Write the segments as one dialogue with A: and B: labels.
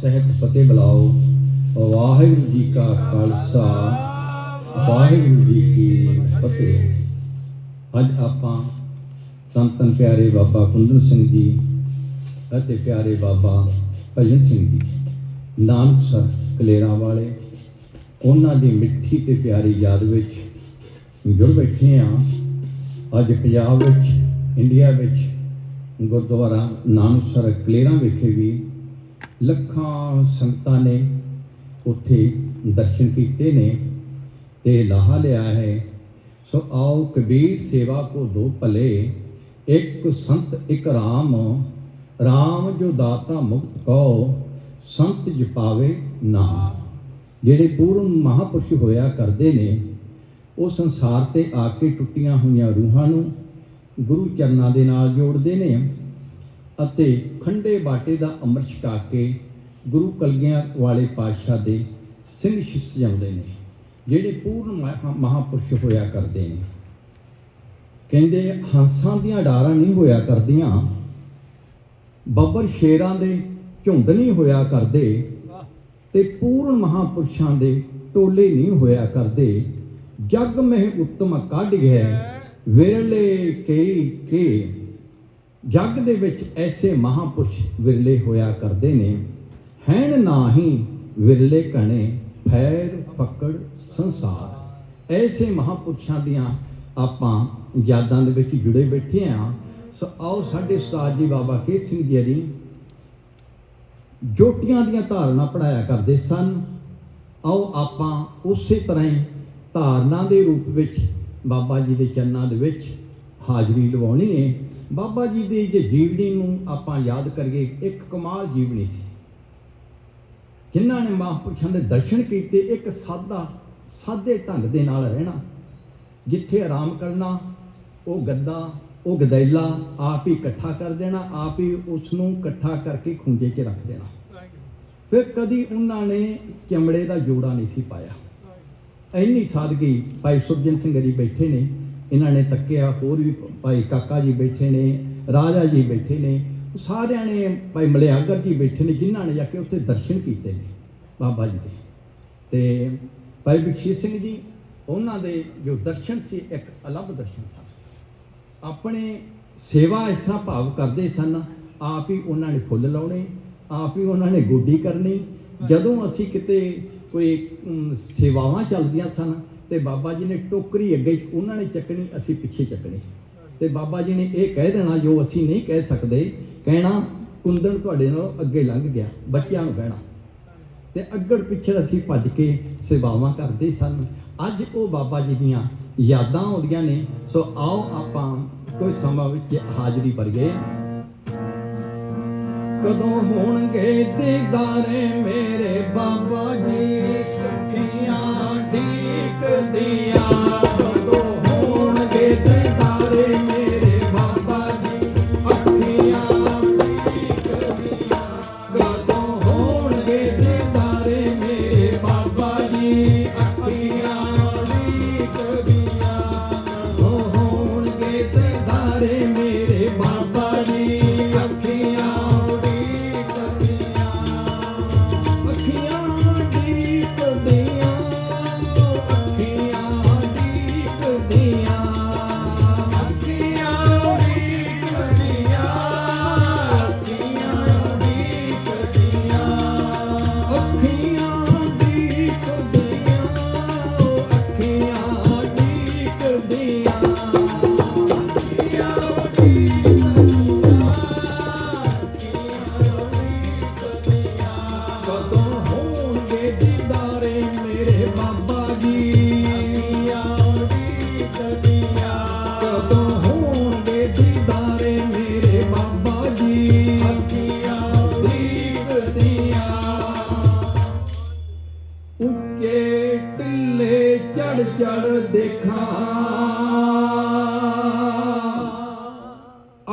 A: ਸਹਿਬ ਫਤਿਹ ਬੁਲਾਓ। ਵਾਹਿਗੁਰੂ ਜੀ ਕਾ ਖਾਲਸਾ, ਵਾਹਿਗੁਰੂ ਜੀ ਕੀ ਫਤਿਹ। ਅੱਜ ਆਪਾਂ ਤਨ ਤਨ ਪਿਆਰੇ ਬਾਬਾ ਕੁੰਦਨ ਸਿੰਘ ਜੀ ਅਤੇ ਪਿਆਰੇ ਬਾਬਾ ਭਜਨ ਸਿੰਘ ਜੀ, ਨਾਨਕ ਸਰ ਕਲੇਰਾਂ ਵਾਲੇ, ਉਹਨਾਂ ਦੀ ਮਿੱਠੀ ਤੇ ਪਿਆਰੀ ਯਾਦ ਵਿੱਚ ਜੁੜ ਬੈਠੇ ਆ। ਅੱਜ ਪੰਜਾਬ ਵਿੱਚ, ਇੰਡੀਆ ਵਿੱਚ, ਗੁਰਦੁਆਰਾ ਨਾਨਕ ਸਰ ਕਲੇਰਾਂ ਵਿਖੇ ਵੀ ਲੱਖਾਂ ਸੰਗਤਾਂ ਨੇ ਉੱਥੇ ਦਰਸ਼ਨ ਕੀਤੇ ਨੇ ਤੇ ਲਾਹਾ ਲਿਆ ਹੈ। ਸੋ ਆਓ ਕਬੀਰ ਸੇਵਾ ਕੋ ਦੋ ਭਲੇ, ਇੱਕ ਸੰਤ, ਇੱਕ ਰਾਮ। ਰਾਮ ਜੋ ਦਾਤਾ ਮੁਕਤ ਕਉ, ਸੰਤ ਜਪਾਵੇ ਨਾਮ। ਜਿਹੜੇ ਪੂਰਨ ਮਹਾਪੁਰਸ਼ ਹੋਇਆ ਕਰਦੇ ਨੇ, ਉਹ ਸੰਸਾਰ ਤੇ ਆ ਕੇ ਟੁੱਟੀਆਂ ਹੋਈਆਂ ਰੂਹਾਂ ਨੂੰ ਗੁਰੂ ਚਰਨਾਂ ਦੇ ਨਾਲ ਜੋੜਦੇ ਨੇ। ਅਤੇ ਖੰਡੇ ਬਾਟੇ ਦਾ ਅੰਮ੍ਰਿਤ ਛਕਾ ਕੇ ਗੁਰੂ ਕਲਗੀਆਂ ਵਾਲੇ ਪਾਤਸ਼ਾਹ ਦੇ ਸਿੰਘ ਸ਼ਿਸ਼ ਜਾਂਦੇ ਨੇ, ਜਿਹੜੇ ਪੂਰਨ ਮਹਾ- ਮਹਾਪੁਰਸ਼ ਹੋਇਆ ਕਰਦੇ ਨੇ। ਕਹਿੰਦੇ, ਹੰਸਾਂ ਦੀਆਂ ਡਾਰਾਂ ਨਹੀਂ ਹੋਇਆ ਕਰਦੀਆਂ, ਬੱਬਰ ਸ਼ੇਰਾਂ ਦੇ ਝੁੰਡ ਨਹੀਂ ਹੋਇਆ ਕਰਦੇ ਤੇ ਪੂਰਨ ਮਹਾਪੁਰਸ਼ਾਂ ਦੇ ਟੋਲੇ ਨਹੀਂ ਹੋਇਆ ਕਰਦੇ। ਜਗ ਮਹਿ ਉੱਤਮ ਕੱਢ ਗਿਆ, ਵਿਰਲੇ ਕਈ ਕੇ। ਜੱਗ ਦੇ ਵਿੱਚ ਐਸੇ ਮਹਾਪੁਰਸ਼ ਵਿਰਲੇ ਹੋਇਆ ਕਰਦੇ ਨੇ, ਹੈਣ ਨਾਹੀ ਵਿਰਲੇ ਕਣੇ ਫੈਰ ਫਕੜ ਸੰਸਾਰ। ਐਸੇ ਮਹਾਪੁਰਸ਼ਾਂ ਦੀਆਂ ਆਪਾਂ ਯਾਦਾਂ ਦੇ ਵਿੱਚ ਜੁੜੇ ਬੈਠੇ ਆ। ਸੋ ਆਓ ਸਾਡੇ ਉਸਤਾਦ ਜੀ ਬਾਬਾ ਕੇ ਸਿੰਘ ਜੀ ਦੀ ਜੋਟੀਆਂ ਦੀਆਂ ਧਾਰਨਾ ਪੜਾਇਆ ਕਰਦੇ ਸਨ। ਆਓ ਆਪਾਂ ਉਸੇ ਤਰ੍ਹਾਂ ਹੀ ਧਾਰਨਾ ਦੇ ਰੂਪ ਵਿੱਚ ਬਾਬਾ ਜੀ ਦੇ ਚਰਨਾਂ ਦੇ ਵਿੱਚ ਹਾਜ਼ਰੀ ਲਵਾਉਣੀ ਹੈ ਬਾਬਾ ਜੀ ਦੀ ਜੇ ਜੀਵਨੀ ਨੂੰ ਆਪਾਂ ਯਾਦ ਕਰੀਏ, ਇੱਕ ਕਮਾਲ ਜੀਵਨੀ ਸੀ। ਜਿਨ੍ਹਾਂ ਨੇ ਮਹਾਂਪੁਰਸ਼ਾਂ ਦੇ ਦਰਸ਼ਨ ਕੀਤੇ, ਇੱਕ ਸਾਦਾ, ਸਾਦੇ ਢੰਗ ਦੇ ਨਾਲ ਰਹਿਣਾ। ਜਿੱਥੇ ਆਰਾਮ ਕਰਨਾ, ਉਹ ਗੱਦਾ, ਉਹ ਗਦੈਲਾ, ਆਪ ਹੀ ਇਕੱਠਾ ਕਰ ਦੇਣਾ, ਆਪ ਹੀ ਉਸ ਨੂੰ ਇਕੱਠਾ ਕਰਕੇ ਖੁੰਝੇ 'ਚ ਰੱਖ ਦੇਣਾ। ਫਿਰ ਕਦੀ ਉਹਨਾਂ ਨੇ ਚਮੜੇ ਦਾ ਜੋੜਾ ਨਹੀਂ ਸੀ ਪਾਇਆ। ਇੰਨੀ ਸਾਦਗੀ ਭਾਈ ਸੁਰਜਨ ਸਿੰਘ ਜੀ ਬੈਠੇ ਨੇ। ਇਹਨਾਂ ਨੇ ਤੱਕਿਆ ਹੋਰ ਵੀ ਭਾਈ ਕਾਕਾ ਜੀ ਬੈਠੇ ਨੇ, ਰਾਜਾ ਜੀ ਬੈਠੇ ਨੇ ਸਾਰਿਆਂ ਨੇ ਭਾਈ ਮਲਿਆਗਰ ਜੀ ਬੈਠੇ ਨੇ, ਜਿਨ੍ਹਾਂ ਨੇ ਜਾ ਕੇ ਉੱਥੇ ਦਰਸ਼ਨ ਕੀਤੇ ਨੇ, ਬਾਬਾ ਜੀ ਦੇ। ਤੇ ਭਾਈ ਬਖਸ਼ੀਸ਼ ਸਿੰਘ ਜੀ, ਉਹਨਾਂ ਦੇ ਜੋ ਦਰਸ਼ਨ ਸੀ, ਇੱਕ ਅਲੱਗ ਦਰਸ਼ਨ ਸਨ। ਆਪਣੇ ਸੇਵਾ ਇਸ ਤਰ੍ਹਾਂ ਭਾਵ ਕਰਦੇ ਸਨ, ਆਪ ਹੀ ਉਹਨਾਂ ਨੇ ਫੁੱਲ ਲਾਉਣੇ, ਆਪ ਹੀ ਉਹਨਾਂ ਨੇ ਗੋਡੀ ਕਰਨੀ। ਜਦੋਂ ਅਸੀਂ ਕਿਤੇ ਕੋਈ ਸੇਵਾਵਾਂ ਚੱਲਦੀਆਂ ਸਨ ਤੇ ਬਾਬਾ ਜੀ ਨੇ ਟੋਕਰੀ ਅੱਗੇ ਉਹਨਾਂ ਨੇ ਚੱਕਣੀ, ਅਸੀਂ ਪਿੱਛੇ ਚੱਕਣੀ। ਤੇ ਬਾਬਾ ਜੀ ਨੇ ਇਹ ਕਹਿ ਦੇਣਾ, ਜੋ ਅਸੀਂ ਨਹੀਂ ਕਹਿ ਸਕਦੇ, ਕਹਿਣਾ ਕੁੰਦਨ ਤੁਹਾਡੇ ਨਾਲ ਅੱਗੇ ਲੰਘ ਗਿਆ, ਬੱਚਿਆਂ ਨੂੰ ਕਹਿਣਾ। ਤੇ ਅੱਗੜ ਪਿੱਛੇ ਅਸੀਂ ਭੱਜ ਕੇ ਸੇਵਾਵਾਂ ਕਰਦੇ ਸਨ। ਅੱਜ ਉਹ ਬਾਬਾ ਜੀ ਦੀਆਂ ਯਾਦਾਂ ਆਉਂਦੀਆਂ ਨੇ, ਸੋ ਆਓ ਆਪਾਂ ਕੋਈ ਸਮਾਂ ਵਿੱਚ ਹਾਜ਼ਰੀ ਭਰੀਏ। ਕਦੋਂ ਹੋਣਗੇ ਦੀਦਾਰੇ ਮੇਰੇ ਬਾਬਾ ਜੀ, ਸਖੀਆਂ ਢੀਕਦੀਆਂ ਕਦੋਂ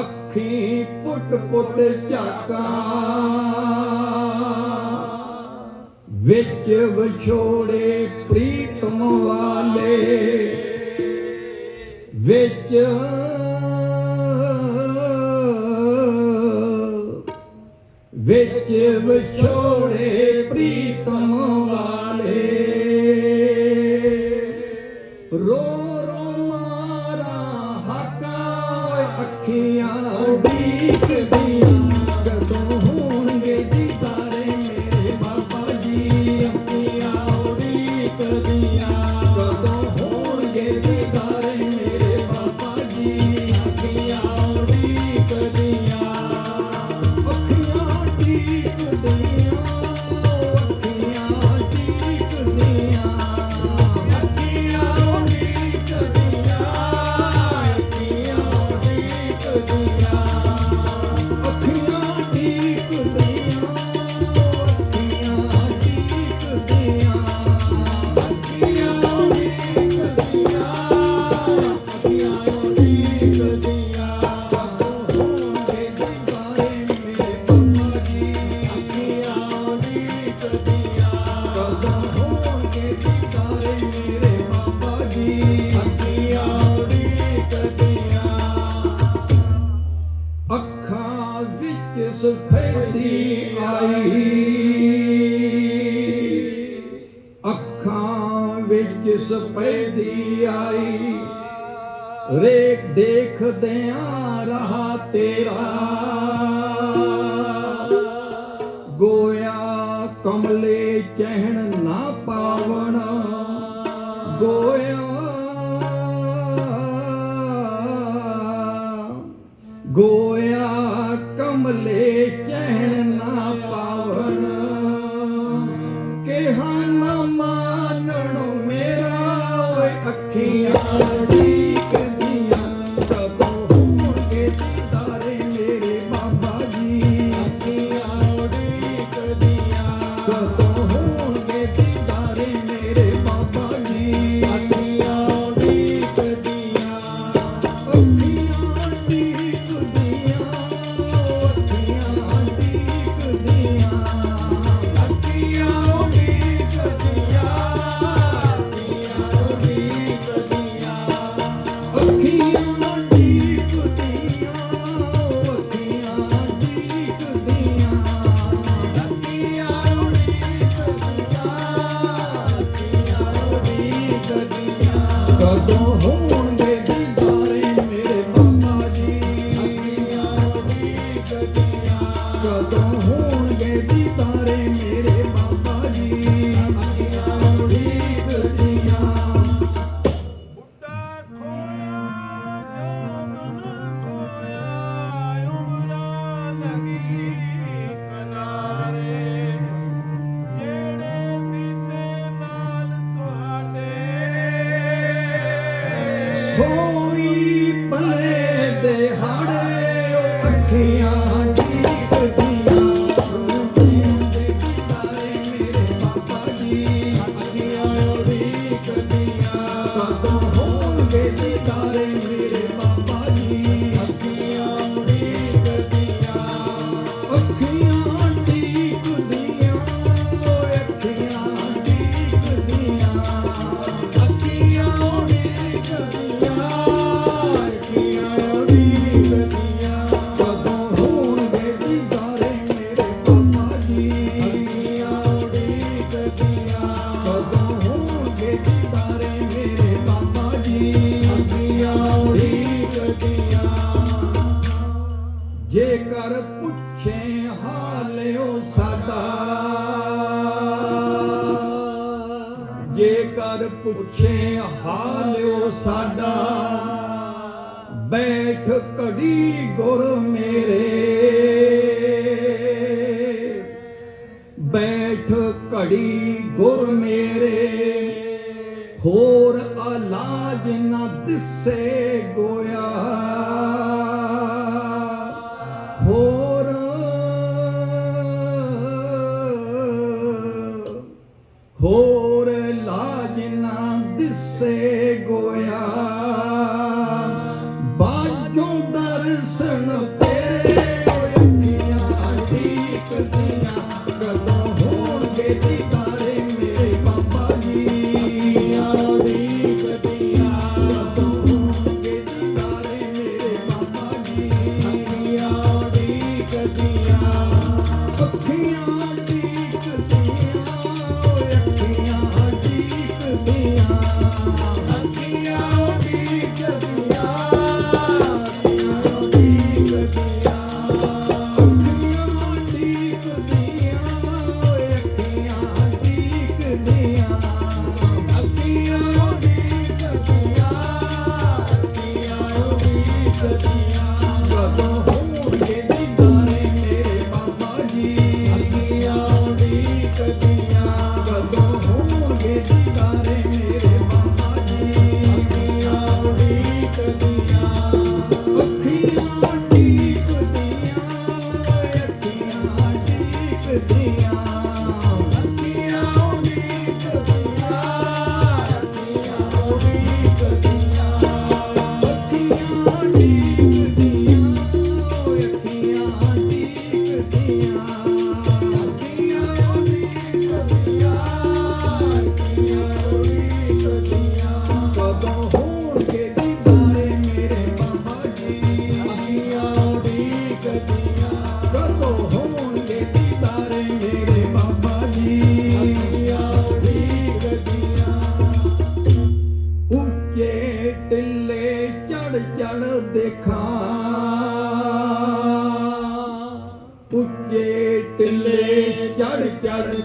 A: ਅੱਖੀ ਪੁੱਟ ਪੁੱਟ ਝਾਕਾਂ। ਵਿੱਚ ਵਿਛੋੜੇ ਪ੍ਰੀਤਮ ਵਾਲੇ। ਵਿੱਚ ਵਿੱਚ ਵਿਛੋੜੇ ਪ੍ਰੀਤਮ ਵਾਲੇ। ਰੋ ਰੋ ਮਾਰਾ ਹੱਕਾ, ਅੱਖੀਆਂ ਦੀ ਵੇਖਦੇ ਆ ਰਹਾ ਤੇਰਾ। ਗੋਇਆ ਕਮਲੇ ਕਹਿਣ ਨਾ ਪਾਵਣ। ਗੋਇਆ ਗੋਇਆ ਕਮਲੇ ਕਹਿਣ ਨਾ ਪਾਵਣ। ਕਿਹਾ ਨਾ ਮਾਨਣ ਮੇਰਾ ਓਏ ਅੱਖੀਆਂ ਹੋਈ ਭਲੇ ਦੇ ਹਾੜੇ ਉਹ ਅੱਖੀ ਖੇ ਹਾਲਿਓ ਸਾਡਾ। ਜੇਕਰ ਪੁੱਛੇ, ਹਾਲਿਓ ਸਾਡਾ। ਬੈਠ ਕੜੀ ਗੁਰ ਮੇਰੇ। ਬੈਠ ਕੜੀ ਗੁਰ ਮੇਰੇ। ਹੋਰ ਅਲਾਜ ਨਾ ਦਿਸੇ ਗੁਰ।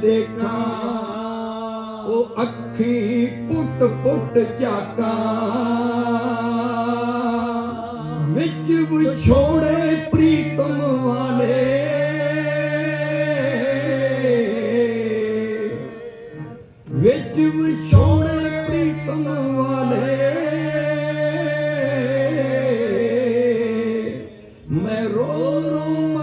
A: ਦੇਖਾਂ। ਉਹ ਅੱਖੀ ਪੁੱਟ ਪੁੱਟ ਝਾਕਾਂ। ਵਿੱਚ ਵਿਛੋੜੇ ਪ੍ਰੀਤਮ ਵਾਲੇ। ਵਿੱਚ ਵਿਛੋੜੇ ਪ੍ਰੀਤਮ ਵਾਲੇ। ਮੈਂ ਰੋ ਰੋ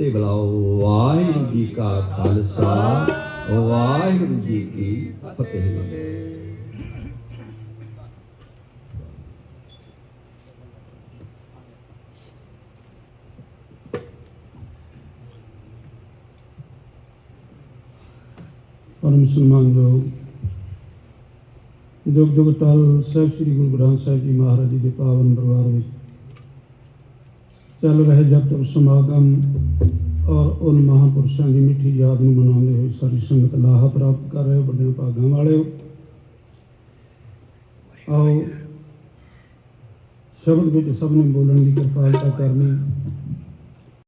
A: ਫਤਿਹ ਬੁਲਾਓ। ਵਾਹਿਗੁਰੂ ਜੀ ਕਾ ਖਾਲਸਾ, ਵਾਹਿਗੁਰੂ ਜੀ ਕੀ ਫਤਿਹ।
B: ਪਰਮ ਸਨਮਾਨਯੋਗ ਜੁਗ ਜੁਗ ਟਲ ਸਾਹਿਬ, ਸ੍ਰੀ ਗੁਰੂ ਗ੍ਰੰਥ ਸਾਹਿਬ ਜੀ ਮਹਾਰਾਜ ਜੀ ਦੇ ਪਾਵਨ ਦਰਬਾਰ ਵਿੱਚ ਚੱਲ ਰਹੇ ਜਪ ਸਮਾਗਮ ਔਰ ਉਨ ਮਹਾਪੁਰਸ਼ਾਂ ਦੀ ਮਿੱਠੀ ਯਾਦ ਨੂੰ ਮਨਾਉਂਦੇ ਹੋਏ ਸਾਰੀ ਸੰਗਤ ਲਾਹਾ ਪ੍ਰਾਪਤ ਕਰ ਰਹੇ ਹੋ ਵੱਡੇ ਭਾਗਾਂ ਵਾਲਿਓ। ਆਓ, ਸ਼ਬਦ ਵਿੱਚ ਸਭ ਨੇ ਬੋਲਣ ਦੀ ਕਿਰਪਾਲਤਾ ਕਰਨੀ।